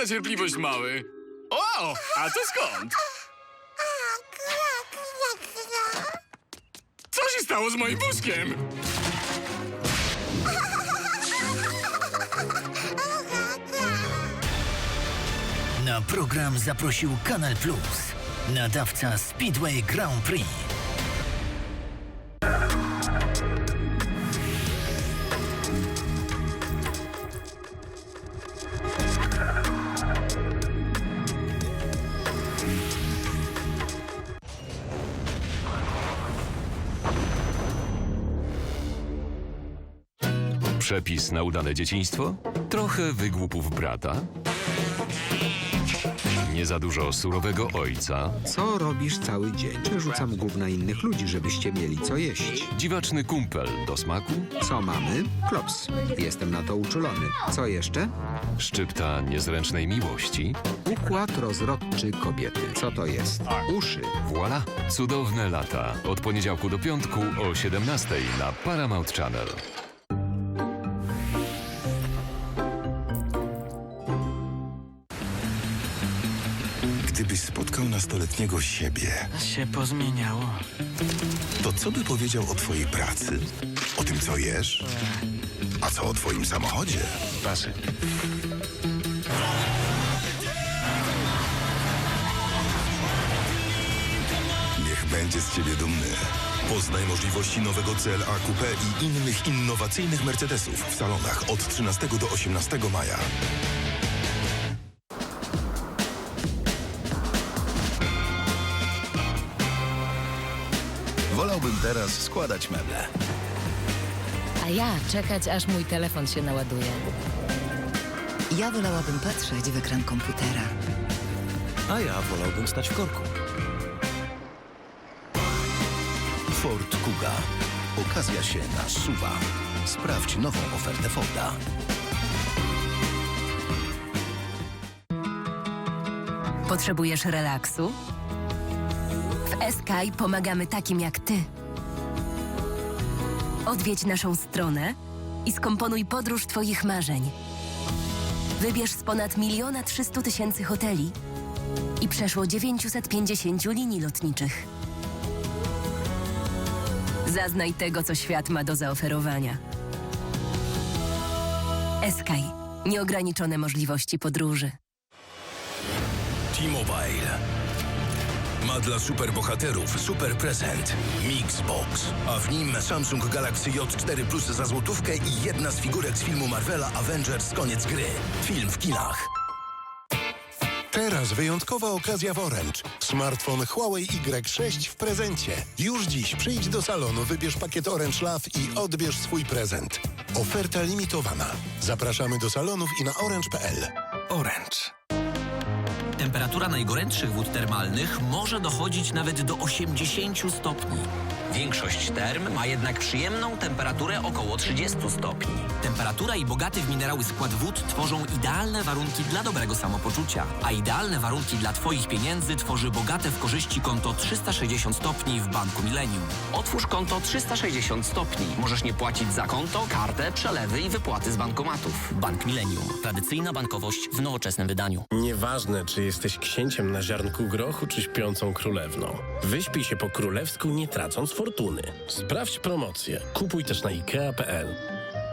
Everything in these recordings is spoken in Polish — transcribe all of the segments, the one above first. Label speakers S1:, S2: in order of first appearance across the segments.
S1: za cierpliwość, mały. O, a to skąd? Co się stało z moim wózkiem?
S2: Na program zaprosił Kanal Plus, nadawca Speedway Grand Prix.
S3: Przepis na udane dzieciństwo? Trochę wygłupów brata? Nie za dużo surowego ojca?
S4: Co robisz cały dzień? Przerzucam gówna innych ludzi, żebyście mieli co jeść.
S3: Dziwaczny kumpel do smaku?
S4: Co mamy? Klops. Jestem na to uczulony. Co jeszcze?
S3: Szczypta niezręcznej miłości?
S4: Układ rozrodczy kobiety. Co to jest? Uszy.
S3: Voila! Cudowne lata. Od poniedziałku do piątku o 17 na Paramount Channel.
S5: Gdybyś spotkał nastoletniego siebie,
S6: się pozmieniało.
S5: to co by powiedział o twojej pracy? O tym, co jesz? A co o twoim samochodzie?
S6: Pasy.
S5: Niech będzie z ciebie dumny. Poznaj możliwości nowego CLA Coupe i innych innowacyjnych Mercedesów w salonach od 13 do 18 maja.
S7: Teraz składać meble.
S8: A ja czekać, aż mój telefon się naładuje.
S9: Ja wolałabym patrzeć w ekran komputera.
S7: A ja wolałbym stać w korku. Ford Kuga. Okazja się nasuwa. Sprawdź nową ofertę Forda.
S8: Potrzebujesz relaksu? W Eskai pomagamy takim jak ty. Odwiedź naszą stronę i skomponuj podróż twoich marzeń. Wybierz z ponad miliona 300 tysięcy hoteli i przeszło 950 linii lotniczych. Zaznaj tego, co świat ma do zaoferowania. Eskaj. Nieograniczone możliwości podróży.
S7: T-Mobile. Ma dla superbohaterów super prezent. Mixbox. A w nim Samsung Galaxy J4 Plus za złotówkę i jedna z figurek z filmu Marvela Avengers Koniec gry. Film w kinach.
S5: Teraz wyjątkowa okazja w Orange. Smartfon Huawei Y6 w prezencie. Już dziś przyjdź do salonu, wybierz pakiet Orange Love i odbierz swój prezent. Oferta limitowana. Zapraszamy do salonów i na orange.pl.
S7: Orange.
S6: Temperatura najgorętszych wód termalnych może dochodzić nawet do 80 stopni. Większość term ma jednak przyjemną temperaturę około 30 stopni. Temperatura i bogaty w minerały skład wód tworzą idealne warunki dla dobrego samopoczucia, a idealne warunki dla Twoich pieniędzy tworzy bogate w korzyści konto 360 stopni w Banku Millennium. Otwórz konto 360 stopni. Możesz nie płacić za konto, kartę, przelewy i wypłaty z bankomatów. Bank Millennium. Tradycyjna bankowość w nowoczesnym wydaniu.
S10: Nieważne, czy jesteś księciem na ziarnku grochu, czy śpiącą królewną. Wyśpij się po królewsku, nie tracąc fortuny. Sprawdź promocję. Kupuj też na ikea.pl.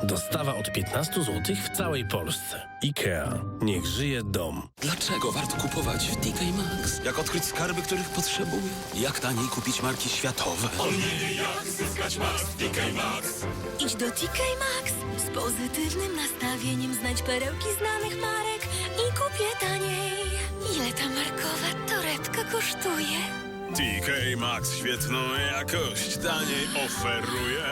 S10: Dostawa od 15 zł w całej Polsce. IKEA. Niech żyje dom.
S11: Dlaczego warto kupować w TK Maxx? Jak odkryć skarby, których potrzebuję? Jak taniej kupić marki światowe?
S8: Idź do TK Maxx z pozytywnym nastawieniem, znajdź perełki znanych marek i kupię taniej. Ile ta markowa torebka kosztuje?
S11: TK Maxx świetną jakość, taniej oferuje.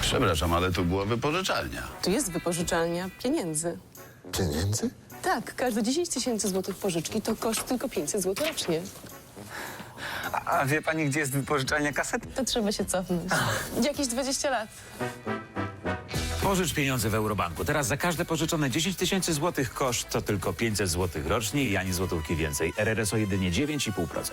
S7: Przepraszam, ale to była wypożyczalnia.
S9: Tu jest wypożyczalnia pieniędzy.
S5: Pieniędzy?
S9: Tak, każde 10 tysięcy złotych pożyczki to koszt tylko 500 zł rocznie.
S6: A wie pani, gdzie jest wypożyczalnia kaset?
S9: To trzeba się cofnąć. Jakieś 20 lat.
S12: Pożycz pieniądze w Eurobanku. Teraz za każde pożyczone 10 tysięcy złotych koszt to tylko 500 złotych rocznie i ani złotówki więcej. RRSO jedynie 9,5%.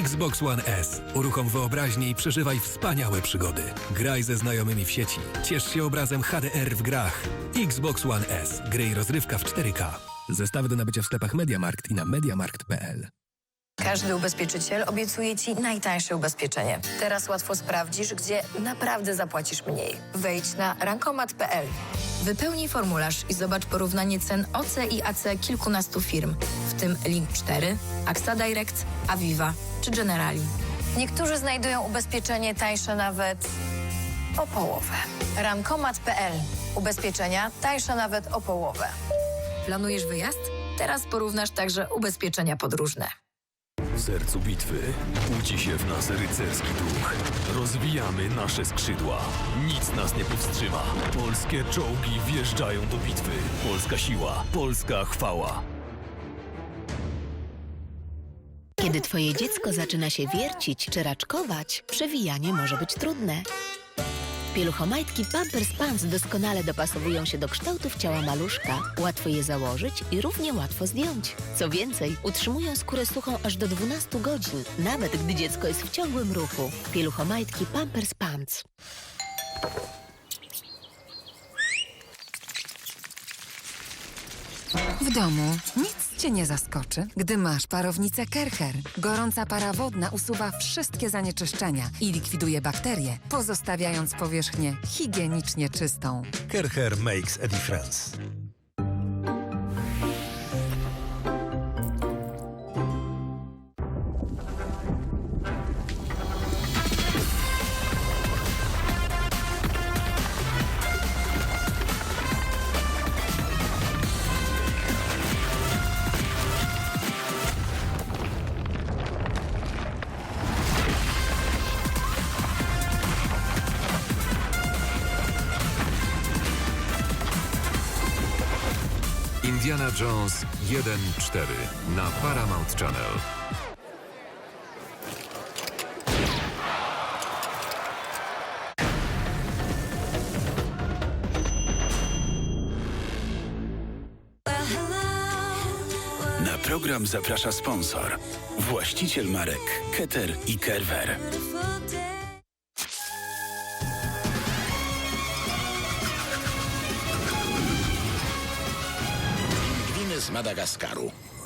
S13: Xbox One S. Uruchom wyobraźnię i przeżywaj wspaniałe przygody. Graj ze znajomymi w sieci. Ciesz się obrazem HDR w grach. Xbox One S. Gry i rozrywka w 4K. Zestawy do nabycia w sklepach MediaMarkt i na MediaMarkt.pl.
S14: Każdy ubezpieczyciel obiecuje Ci najtańsze ubezpieczenie. Teraz łatwo sprawdzisz, gdzie naprawdę zapłacisz mniej. Wejdź na rankomat.pl. Wypełnij formularz i zobacz porównanie cen OC i AC kilkunastu firm, w tym Link 4, AXA Direct, Aviva czy Generali. Niektórzy znajdują ubezpieczenie tańsze nawet o połowę. Rankomat.pl. Ubezpieczenia tańsze nawet o połowę. Planujesz wyjazd? Teraz porównasz także ubezpieczenia podróżne.
S15: Sercu bitwy budzi się w nas rycerski duch. Rozwijamy nasze skrzydła. Nic nas nie powstrzyma. Polskie czołgi wjeżdżają do bitwy. Polska siła, polska chwała.
S16: Kiedy twoje dziecko zaczyna się wiercić czy raczkować, przewijanie może być trudne. Pieluchomajtki Pampers Pants doskonale dopasowują się do kształtów ciała maluszka. Łatwo je założyć i równie łatwo zdjąć. Co więcej, utrzymują skórę suchą aż do 12 godzin, nawet gdy dziecko jest w ciągłym ruchu. Pieluchomajtki Pampers Pants.
S17: W domu nic Cię nie zaskoczy, gdy masz parownicę Kercher. Gorąca para wodna usuwa wszystkie zanieczyszczenia i likwiduje bakterie, pozostawiając powierzchnię higienicznie czystą.
S18: Kercher makes a difference.
S3: Indiana Jones 1.4 na Paramount Channel.
S11: Na program zaprasza sponsor. Właściciel marek Keter i Kerwer.
S7: Madagascar.